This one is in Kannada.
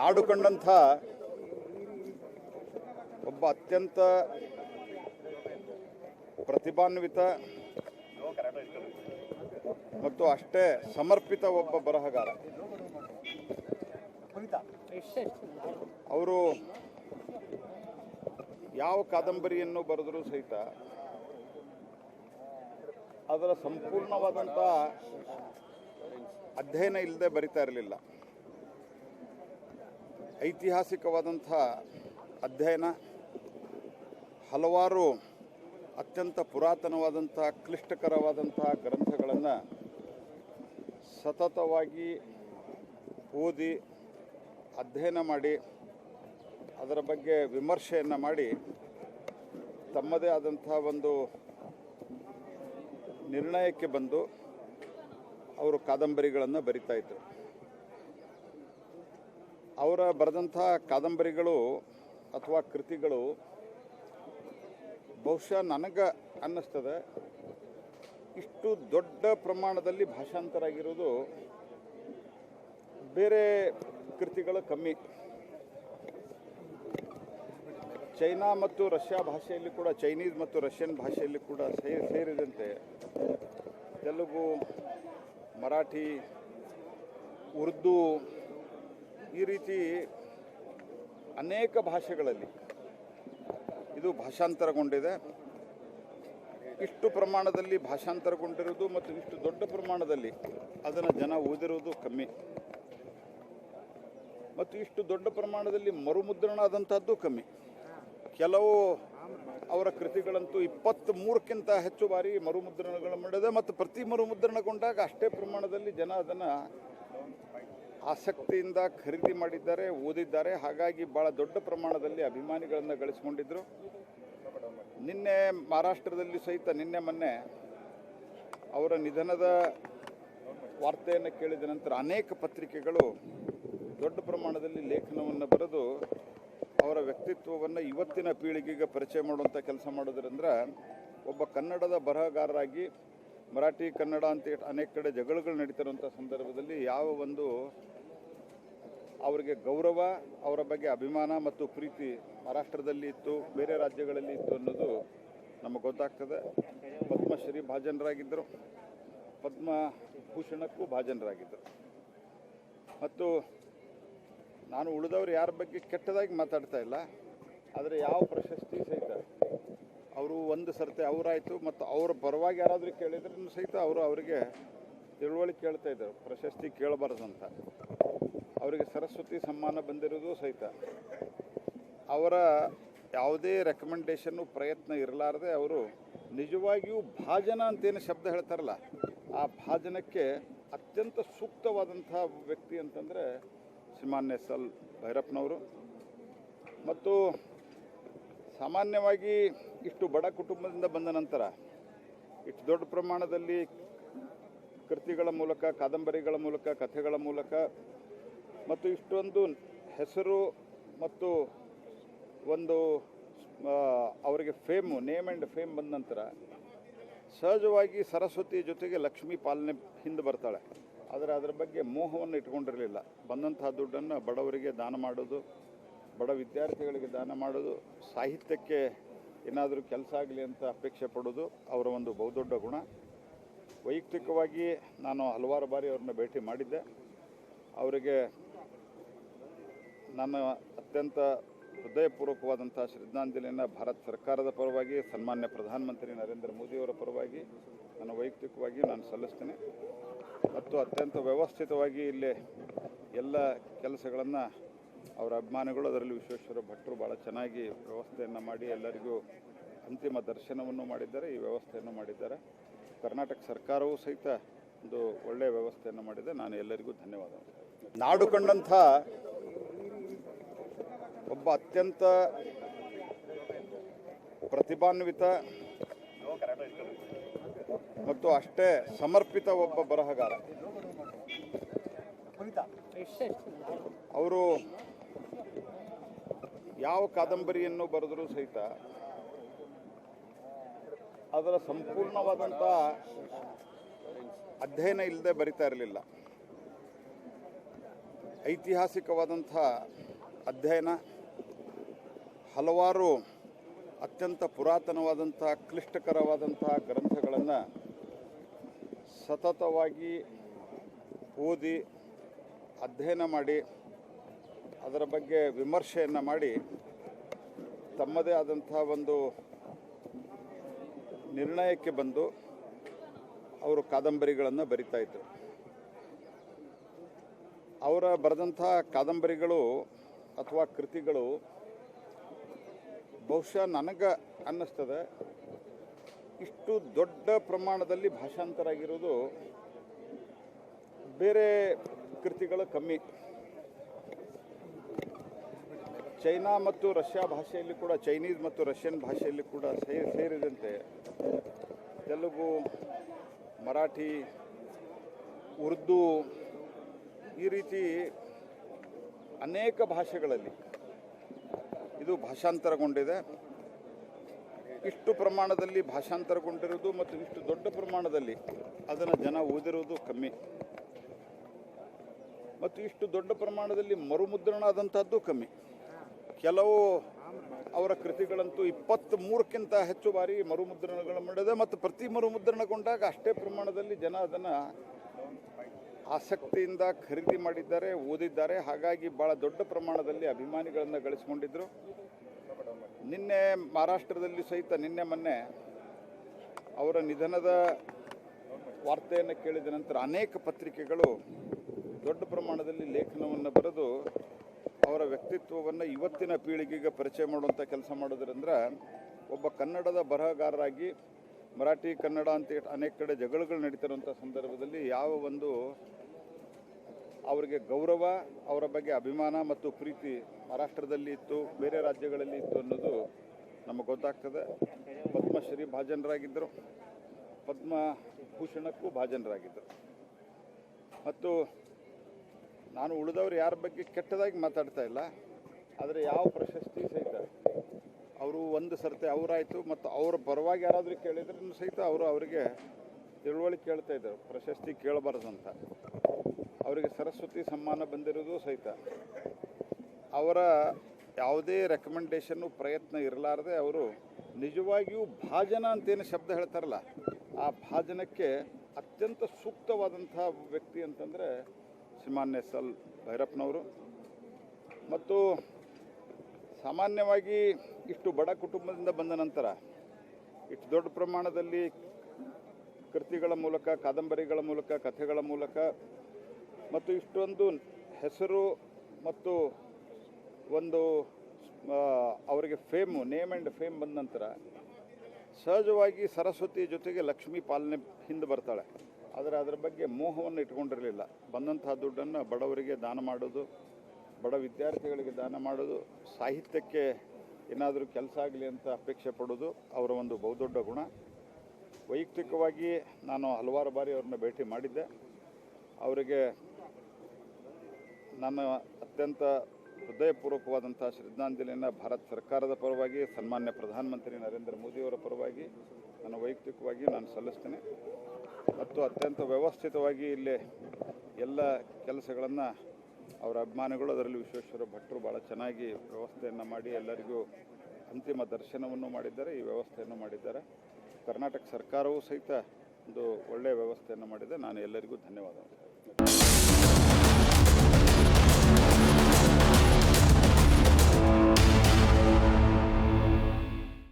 ನಾಡು ಕಂಡಂಥ ಒಬ್ಬ ಅತ್ಯಂತ ಪ್ರತಿಭಾನ್ವಿತ ಮತ್ತು ಅಷ್ಟೇ ಸಮರ್ಪಿತ ಒಬ್ಬ ಬರಹಗಾರ. ಅವರು ಯಾವ ಕಾದಂಬರಿಯನ್ನು ಬರೆದರೂ ಸಹಿತ ಅದರ ಸಂಪೂರ್ಣವಾದಂಥ ಅಧ್ಯಯನ ಇಲ್ಲದೆ ಬರಿತಾ ಇರಲಿಲ್ಲ. ಐತಿಹಾಸಿಕವಾದಂಥ ಅಧ್ಯಯನ, ಹಲವಾರು ಅತ್ಯಂತ ಪುರಾತನವಾದಂಥ, ಕ್ಲಿಷ್ಟಕರವಾದಂಥ ಗ್ರಂಥಗಳನ್ನು ಸತತವಾಗಿ ಓದಿ, ಅಧ್ಯಯನ ಮಾಡಿ, ಅದರ ಬಗ್ಗೆ ವಿಮರ್ಶೆಯನ್ನು ಮಾಡಿ, ತಮ್ಮದೇ ಆದಂಥ ಒಂದು ನಿರ್ಣಯಕ್ಕೆ ಬಂದು ಅವರು ಕಾದಂಬರಿಗಳನ್ನು ಬರಿತಾ ಇದ್ದರು ಅವರ ಬರೆದಂಥ ಕಾದಂಬರಿಗಳು ಅಥವಾ ಕೃತಿಗಳು ಬಹುಶಃ ನನಗೆ ಅನ್ನಿಸ್ತದೆ. ಇಷ್ಟು ದೊಡ್ಡ ಪ್ರಮಾಣದಲ್ಲಿ ಭಾಷಾಂತರ ಆಗಿರೋದು ಬೇರೆ ಕೃತಿಗಳು ಕಮ್ಮಿ. ಚೈನಾ ಮತ್ತು ರಷ್ಯಾ ಭಾಷೆಯಲ್ಲಿ ಕೂಡ, ಚೈನೀಸ್ ಮತ್ತು ರಷ್ಯನ್ ಭಾಷೆಯಲ್ಲಿ ಕೂಡ ಸೇರಿದಂತೆ ತೆಲುಗು, ಮರಾಠಿ, ಉರ್ದು ಈ ರೀತಿ ಅನೇಕ ಭಾಷೆಗಳಲ್ಲಿ ಇದು ಭಾಷಾಂತರಗೊಂಡಿದೆ. ಇಷ್ಟು ಪ್ರಮಾಣದಲ್ಲಿ ಭಾಷಾಂತರಗೊಂಡಿರುವುದು ಮತ್ತು ಇಷ್ಟು ದೊಡ್ಡ ಪ್ರಮಾಣದಲ್ಲಿ ಅದನ್ನು ಜನ ಓದಿರುವುದು ಕಮ್ಮಿ. ಮತ್ತು ಇಷ್ಟು ದೊಡ್ಡ ಪ್ರಮಾಣದಲ್ಲಿ ಮರುಮುದ್ರಣ ಆದಂಥದ್ದು ಕಮ್ಮಿ. ಕೆಲವು ಅವರ ಕೃತಿಗಳಂತೂ ಇಪ್ಪತ್ತ್ ಮೂರಕ್ಕಿಂತ ಹೆಚ್ಚು ಬಾರಿ ಮರುಮುದ್ರಣಗಳು ಮಾಡಿದೆ ಮತ್ತು ಪ್ರತಿ ಮರುಮುದ್ರಣಗೊಂಡಾಗ ಅಷ್ಟೇ ಪ್ರಮಾಣದಲ್ಲಿ ಜನ ಅದನ್ನು ಆಸಕ್ತಿಯಿಂದ ಖರೀದಿ ಮಾಡಿದ್ದಾರೆ, ಓದಿದ್ದಾರೆ. ಹಾಗಾಗಿ ಭಾಳ ದೊಡ್ಡ ಪ್ರಮಾಣದಲ್ಲಿ ಅಭಿಮಾನಿಗಳನ್ನು ಗಳಿಸ್ಕೊಂಡಿದ್ದರು ನಿನ್ನೆ ಮಹಾರಾಷ್ಟ್ರದಲ್ಲಿ ಸಹಿತ ನಿನ್ನೆ ಮೊನ್ನೆ ಅವರ ನಿಧನದ ವಾರ್ತೆಯನ್ನು ಕೇಳಿದ ನಂತರ ಅನೇಕ ಪತ್ರಿಕೆಗಳು ದೊಡ್ಡ ಪ್ರಮಾಣದಲ್ಲಿ ಲೇಖನವನ್ನು ಬರೆದು ಅವರ ವ್ಯಕ್ತಿತ್ವವನ್ನು ಇವತ್ತಿನ ಪೀಳಿಗೆಗೆ ಪರಿಚಯ ಮಾಡುವಂಥ ಕೆಲಸ ಮಾಡೋದ್ರಿಂದ ಒಬ್ಬ ಕನ್ನಡದ ಬರಹಗಾರರಾಗಿ ಮರಾಠಿ, ಕನ್ನಡ ಅಂತ ಅನೇಕ ಕಡೆ ಜಗಳಗಳು ನಡೀತಿರುವಂಥ ಸಂದರ್ಭದಲ್ಲಿ ಯಾವ ಒಂದು ಅವರಿಗೆ ಗೌರವ, ಅವರ ಬಗ್ಗೆ ಅಭಿಮಾನ ಮತ್ತು ಪ್ರೀತಿ ಮಹಾರಾಷ್ಟ್ರದಲ್ಲಿ ಇತ್ತು, ಬೇರೆ ರಾಜ್ಯಗಳಲ್ಲಿ ಇತ್ತು ಅನ್ನೋದು ನಮಗೆ ಗೊತ್ತಾಗ್ತದೆ. ಪದ್ಮಶ್ರೀ ಭಾಜನರಾಗಿದ್ದರು. ಪದ್ಮಭೂಷಣಕ್ಕೂ ಭಾಜನರಾಗಿದ್ದರು. ಮತ್ತು ನಾನು ಉಳಿದವರು ಯಾರ ಬಗ್ಗೆ ಕೆಟ್ಟದಾಗಿ ಮಾತಾಡ್ತಾ ಇಲ್ಲ, ಆದರೆ ಯಾವ ಪ್ರಶಸ್ತಿ ಸಹಿತ ಅವರು ಒಂದು ಸರ್ತಿ ಅವರಾಯಿತು ಮತ್ತು ಅವರ ಪರವಾಗಿ ಯಾರಾದರೂ ಕೇಳಿದ್ರೂ ಸಹಿತ ಅವರು ಅವರಿಗೆ ತಿಳುವಳಿ ಕೇಳ್ತಾ ಇದ್ದರು. ಪ್ರಶಸ್ತಿ ಕೇಳಬಾರ್ದಂತ. ಅವರಿಗೆ ಸರಸ್ವತಿ ಸಮ್ಮಾನ ಬಂದಿರೋದು ಸಹಿತ. ಅವರ ಯಾವುದೇ ರೆಕಮೆಂಡೇಷನ್ನು ಪ್ರಯತ್ನ ಇರಲಾರದೆ ಅವರು ನಿಜವಾಗಿಯೂ ಭಾಜನ ಅಂತೇನು ಶಬ್ದ ಹೇಳ್ತಾರಲ್ಲ, ಆ ಭಾಜನಕ್ಕೆ ಅತ್ಯಂತ ಸೂಕ್ತವಾದಂಥ ವ್ಯಕ್ತಿ ಅಂತಂದರೆ ಶ್ರೀಮಾನ್ಯ ಎಸ್ ಎಲ್ ಭೈರಪ್ಪನವರು. ಮತ್ತು ಸಾಮಾನ್ಯವಾಗಿ ಇಷ್ಟು ಬಡ ಕುಟುಂಬದಿಂದ ಬಂದ ನಂತರ ಇಷ್ಟು ದೊಡ್ಡ ಪ್ರಮಾಣದಲ್ಲಿ ಕೃತಿಗಳ ಮೂಲಕ, ಕಾದಂಬರಿಗಳ ಮೂಲಕ, ಕಥೆಗಳ ಮೂಲಕ ಮತ್ತು ಇಷ್ಟೊಂದು ಹೆಸರು ಮತ್ತು ಒಂದು ಅವರಿಗೆ ಫೇಮು, ನೇಮ್ ಆ್ಯಂಡ್ ಫೇಮ್ ಬಂದ ನಂತರ ಸಹಜವಾಗಿ ಸರಸ್ವತಿ ಜೊತೆಗೆ ಲಕ್ಷ್ಮಿ ಪಾಲನೆ ಹಿಂದೆ ಬರ್ತಾಳೆ. ಆದರೆ ಅದರ ಬಗ್ಗೆ ಮೋಹವನ್ನು ಇಟ್ಕೊಂಡಿರಲಿಲ್ಲ. ಬಂದಂತಹ ದುಡ್ಡನ್ನು ಬಡವರಿಗೆ ದಾನ ಮಾಡೋದು ಬಡ ವಿದ್ಯಾರ್ಥಿಗಳಿಗೆ ದಾನ ಮಾಡೋದು ಸಾಹಿತ್ಯಕ್ಕೆ ಏನಾದರೂ ಕೆಲಸ ಆಗಲಿ ಅಂತ ಅಪೇಕ್ಷೆ ಪಡೋದು ಅವರ ಒಂದು ಬಹುದೊಡ್ಡ ಗುಣ. ವೈಯಕ್ತಿಕವಾಗಿ ನಾನು ಹಲವಾರು ಬಾರಿ ಅವ್ರನ್ನ ಭೇಟಿ ಮಾಡಿದ್ದೆ. ಅವರಿಗೆ ನನ್ನ ಅತ್ಯಂತ ಹೃದಯಪೂರ್ವಕವಾದಂಥ ಶ್ರದ್ಧಾಂಜಲಿಯನ್ನು ಭಾರತ ಸರ್ಕಾರದ ಪರವಾಗಿ, ಸನ್ಮಾನ್ಯ ಪ್ರಧಾನಮಂತ್ರಿ ನರೇಂದ್ರ ಮೋದಿಯವರ ಪರವಾಗಿ ನಾನು ವೈಯಕ್ತಿಕವಾಗಿ ನಾನು ಸಲ್ಲಿಸ್ತೇನೆ. ಮತ್ತು ಅತ್ಯಂತ ವ್ಯವಸ್ಥಿತವಾಗಿ ಇಲ್ಲಿ ಎಲ್ಲ ಕೆಲಸಗಳನ್ನು ಅವರ ಅಭಿಮಾನಿಗಳು ಅದರಲ್ಲಿ ವಿಶ್ವೇಶ್ವರ ಭಟ್ರು ಭಾಳ ಚೆನ್ನಾಗಿ ವ್ಯವಸ್ಥೆಯನ್ನು ಮಾಡಿ ಎಲ್ಲರಿಗೂ ಅಂತಿಮ ದರ್ಶನವನ್ನು ಮಾಡಿದ್ದಾರೆ ಈ ವ್ಯವಸ್ಥೆಯನ್ನು ಮಾಡಿದ್ದಾರೆ. ಕರ್ನಾಟಕ ಸರ್ಕಾರವೂ ಸಹಿತ ಒಂದು ಒಳ್ಳೆಯ ವ್ಯವಸ್ಥೆಯನ್ನು ಮಾಡಿದೆ. ನಾನು ಎಲ್ಲರಿಗೂ ಧನ್ಯವಾದ ನಾಡು ಕಂಡಂಥ ಒಬ್ಬ ಅತ್ಯಂತ ಪ್ರತಿಭಾನ್ವಿತ ಮತ್ತು ಅಷ್ಟೇ ಸಮರ್ಪಿತ ಒಬ್ಬ ಬರಹಗಾರ. ಅವರು ಯಾವ ಕಾದಂಬರಿಯನ್ನು ಬರೆದರೂ ಸಹಿತ ಅದರ ಸಂಪೂರ್ಣವಾದಂಥ ಅಧ್ಯಯನ ಇಲ್ಲದೆ ಬರಿತಾ ಇರಲಿಲ್ಲ. ಐತಿಹಾಸಿಕವಾದಂಥ ಅಧ್ಯಯನ, ಹಲವಾರು ಅತ್ಯಂತ ಪುರಾತನವಾದಂಥ, ಕ್ಲಿಷ್ಟಕರವಾದಂಥ ಗ್ರಂಥಗಳನ್ನು ಸತತವಾಗಿ ಓದಿ ಅಧ್ಯಯನ ಮಾಡಿ ಅದರ ಬಗ್ಗೆ ವಿಮರ್ಶೆಯನ್ನು ಮಾಡಿ ತಮ್ಮದೇ ಆದಂಥ ಒಂದು ನಿರ್ಣಯಕ್ಕೆ ಬಂದು ಅವರು ಕಾದಂಬರಿಗಳನ್ನು ಬರಿತಾ ಇದ್ದರು ಅವರ ಬರೆದಂಥ ಕಾದಂಬರಿಗಳು ಅಥವಾ ಕೃತಿಗಳು ಬಹುಶಃ ನನಗೆ ಅನ್ನಿಸ್ತದೆ, ಇಷ್ಟು ದೊಡ್ಡ ಪ್ರಮಾಣದಲ್ಲಿ ಭಾಷಾಂತರ ಆಗಿರೋದು ಬೇರೆ ಕೃತಿಗಳು ಕಮ್ಮಿ. ಚೈನಾ ಮತ್ತು ರಷ್ಯಾ ಭಾಷೆಯಲ್ಲಿ ಕೂಡ, ಚೈನೀಸ್ ಮತ್ತು ರಷ್ಯನ್ ಭಾಷೆಯಲ್ಲಿ ಕೂಡ ಸೇರಿದಂತೆ ತೆಲುಗು, ಮರಾಠಿ, ಉರ್ದು ಈ ರೀತಿ ಅನೇಕ ಭಾಷೆಗಳಲ್ಲಿ ಇದು ಭಾಷಾಂತರಗೊಂಡಿದೆ. ಇಷ್ಟು ಪ್ರಮಾಣದಲ್ಲಿ ಭಾಷಾಂತರಗೊಂಡಿರುವುದು ಮತ್ತು ಇಷ್ಟು ದೊಡ್ಡ ಪ್ರಮಾಣದಲ್ಲಿ ಅದನ್ನು ಜನ ಓದಿರೋದು ಕಮ್ಮಿ. ಮತ್ತು ಇಷ್ಟು ದೊಡ್ಡ ಪ್ರಮಾಣದಲ್ಲಿ ಮರುಮುದ್ರಣ ಆದಂಥದ್ದು ಕಮ್ಮಿ. ಕೆಲವು ಅವರ ಕೃತಿಗಳಂತೂ ಇಪ್ಪತ್ತ್ ಮೂರಕ್ಕಿಂತ ಹೆಚ್ಚು ಬಾರಿ ಮರುಮುದ್ರಣಗಳು ಮಾಡಿದೆ ಮತ್ತು ಪ್ರತಿ ಮರುಮುದ್ರಣಗೊಂಡಾಗ ಅಷ್ಟೇ ಪ್ರಮಾಣದಲ್ಲಿ ಜನ ಅದನ್ನು ಆಸಕ್ತಿಯಿಂದ ಖರೀದಿ ಮಾಡಿದ್ದಾರೆ, ಓದಿದ್ದಾರೆ. ಹಾಗಾಗಿ ಭಾಳ ದೊಡ್ಡ ಪ್ರಮಾಣದಲ್ಲಿ ಅಭಿಮಾನಿಗಳನ್ನು ಗಳಿಸಿಕೊಂಡಿದ್ದರು ನಿನ್ನೆ ಮಹಾರಾಷ್ಟ್ರದಲ್ಲಿ ಸಹಿತ ನಿನ್ನೆ ಮೊನ್ನೆ ಅವರ ನಿಧನದ ವಾರ್ತೆಯನ್ನು ಕೇಳಿದ ನಂತರ ಅನೇಕ ಪತ್ರಿಕೆಗಳು ದೊಡ್ಡ ಪ್ರಮಾಣದಲ್ಲಿ ಲೇಖನವನ್ನು ಬರೆದು ಅವರ ವ್ಯಕ್ತಿತ್ವವನ್ನು ಇವತ್ತಿನ ಪೀಳಿಗೆಗೆ ಪರಿಚಯ ಮಾಡುವಂಥ ಕೆಲಸ ಮಾಡೋದ್ರಿಂದ ಒಬ್ಬ ಕನ್ನಡದ ಬರಹಗಾರರಾಗಿ ಮರಾಠಿ ಕನ್ನಡ ಅಂತ ಅನೇಕ ಕಡೆ ಜಗಳಗಳು ನಡೀತಿರುವಂಥ ಸಂದರ್ಭದಲ್ಲಿ ಯಾವ ಒಂದು ಅವರಿಗೆ ಗೌರವ, ಅವರ ಬಗ್ಗೆ ಅಭಿಮಾನ ಮತ್ತು ಪ್ರೀತಿ ಮಹಾರಾಷ್ಟ್ರದಲ್ಲಿ ಇತ್ತು, ಬೇರೆ ರಾಜ್ಯಗಳಲ್ಲಿ ಇತ್ತು ಅನ್ನೋದು ನಮಗೆ ಗೊತ್ತಾಗ್ತದೆ. ಪದ್ಮಶ್ರೀ ಭಾಜನರಾಗಿದ್ದರು. ಪದ್ಮಭೂಷಣಕ್ಕೂ ಭಾಜನರಾಗಿದ್ದರು. ಮತ್ತು ನಾನು ಉಳಿದವರು ಯಾರ ಬಗ್ಗೆ ಕೆಟ್ಟದಾಗಿ ಮಾತಾಡ್ತಾ ಇಲ್ಲ, ಆದರೆ ಯಾವ ಪ್ರಶಸ್ತಿ ಸಹಿತ. ಅವರು ಒಂದು ಸರ್ತಿ ಅವರಾಯಿತು ಮತ್ತು ಅವರ ಪರವಾಗಿ ಯಾರಾದರೂ ಕೇಳಿದ್ರೂ ಸಹಿತ ಅವರು ಅವರಿಗೆ ತಿಳುವಳಿಕೆ ಕೇಳ್ತಾ ಇದ್ದರು, ಪ್ರಶಸ್ತಿ ಕೇಳಬಾರ್ದಂತ ಅವರಿಗೆ ಸರಸ್ವತಿ ಸಮ್ಮಾನ ಬಂದಿರೋದು ಸಹಿತ. ಅವರ ಯಾವುದೇ ರೆಕಮೆಂಡೇಷನ್ನು ಪ್ರಯತ್ನ ಇರಲಾರದೆ ಅವರು ನಿಜವಾಗಿಯೂ ಭಾಜನ ಅಂತೇನು ಶಬ್ದ ಹೇಳ್ತಾರಲ್ಲ, ಆ ಭಾಜನಕ್ಕೆ ಅತ್ಯಂತ ಸೂಕ್ತವಾದಂಥ ವ್ಯಕ್ತಿ ಅಂತಂದರೆ ಶ್ರೀಮಾನ್ಯ ಎಸ್ ಎಲ್ ಭೈರಪ್ಪನವರು. ಮತ್ತು ಸಾಮಾನ್ಯವಾಗಿ ಇಷ್ಟು ಬಡ ಕುಟುಂಬದಿಂದ ಬಂದ ನಂತರ ಇಷ್ಟು ದೊಡ್ಡ ಪ್ರಮಾಣದಲ್ಲಿ ಕೃತಿಗಳ ಮೂಲಕ, ಕಾದಂಬರಿಗಳ ಮೂಲಕ, ಕಥೆಗಳ ಮೂಲಕ ಮತ್ತು ಇಷ್ಟೊಂದು ಹೆಸರು ಮತ್ತು ಒಂದು ಅವರಿಗೆ ಫೇಮು, ನೇಮ್ ಆ್ಯಂಡ್ ಫೇಮ್ ಬಂದ ನಂತರ ಸಹಜವಾಗಿ ಸರಸ್ವತಿ ಜೊತೆಗೆ ಲಕ್ಷ್ಮೀ ಪಾಲನೆ ಹಿಂದೆ ಬರ್ತಾಳೆ. ಆದರೆ ಅದರ ಬಗ್ಗೆ ಮೋಹವನ್ನು ಇಟ್ಕೊಂಡಿರಲಿಲ್ಲ. ಬಂದಂತಹ ದುಡ್ಡನ್ನು ಬಡವರಿಗೆ ದಾನ ಮಾಡೋದು, ಬಡ ವಿದ್ಯಾರ್ಥಿಗಳಿಗೆ ದಾನ ಮಾಡೋದು, ಸಾಹಿತ್ಯಕ್ಕೆ ಏನಾದರೂ ಕೆಲಸ ಆಗಲಿ ಅಂತ ಅಪೇಕ್ಷೆ ಪಡೋದು ಅವರ ಒಂದು ಬಹುದೊಡ್ಡ ಗುಣ. ವೈಯಕ್ತಿಕವಾಗಿ ನಾನು ಹಲವಾರು ಬಾರಿ ಅವ್ರನ್ನ ಭೇಟಿ ಮಾಡಿದ್ದೆ. ಅವರಿಗೆ ನನ್ನ ಅತ್ಯಂತ ಹೃದಯಪೂರ್ವಕವಾದಂಥ ಶ್ರದ್ಧಾಂಜಲಿಯನ್ನು ಭಾರತ ಸರ್ಕಾರದ ಪರವಾಗಿ, ಸನ್ಮಾನ್ಯ ಪ್ರಧಾನಮಂತ್ರಿ ನರೇಂದ್ರ ಮೋದಿಯವರ ಪರವಾಗಿ ನಾನು ವೈಯಕ್ತಿಕವಾಗಿ ನಾನು ಸಲ್ಲಿಸ್ತೇನೆ. ಮತ್ತು ಅತ್ಯಂತ ವ್ಯವಸ್ಥಿತವಾಗಿ ಇಲ್ಲಿ ಎಲ್ಲ ಕೆಲಸಗಳನ್ನು ಅವರ ಅಭಿಮಾನಿಗಳು ಅದರಲ್ಲಿ ವಿಶ್ವೇಶ್ವರ ಭಟ್ರು ಭಾಳ ಚೆನ್ನಾಗಿ ವ್ಯವಸ್ಥೆಯನ್ನು ಮಾಡಿ ಎಲ್ಲರಿಗೂ ಅಂತಿಮ ದರ್ಶನವನ್ನು ಮಾಡಿದ್ದಾರೆ, ಈ ವ್ಯವಸ್ಥೆಯನ್ನು ಮಾಡಿದ್ದಾರೆ. ಕರ್ನಾಟಕ ಸರ್ಕಾರವೂ ಸಹಿತ ಒಂದು ಒಳ್ಳೆಯ ವ್ಯವಸ್ಥೆಯನ್ನು ಮಾಡಿದೆ. ನಾನು ಎಲ್ಲರಿಗೂ ಧನ್ಯವಾದಗಳು.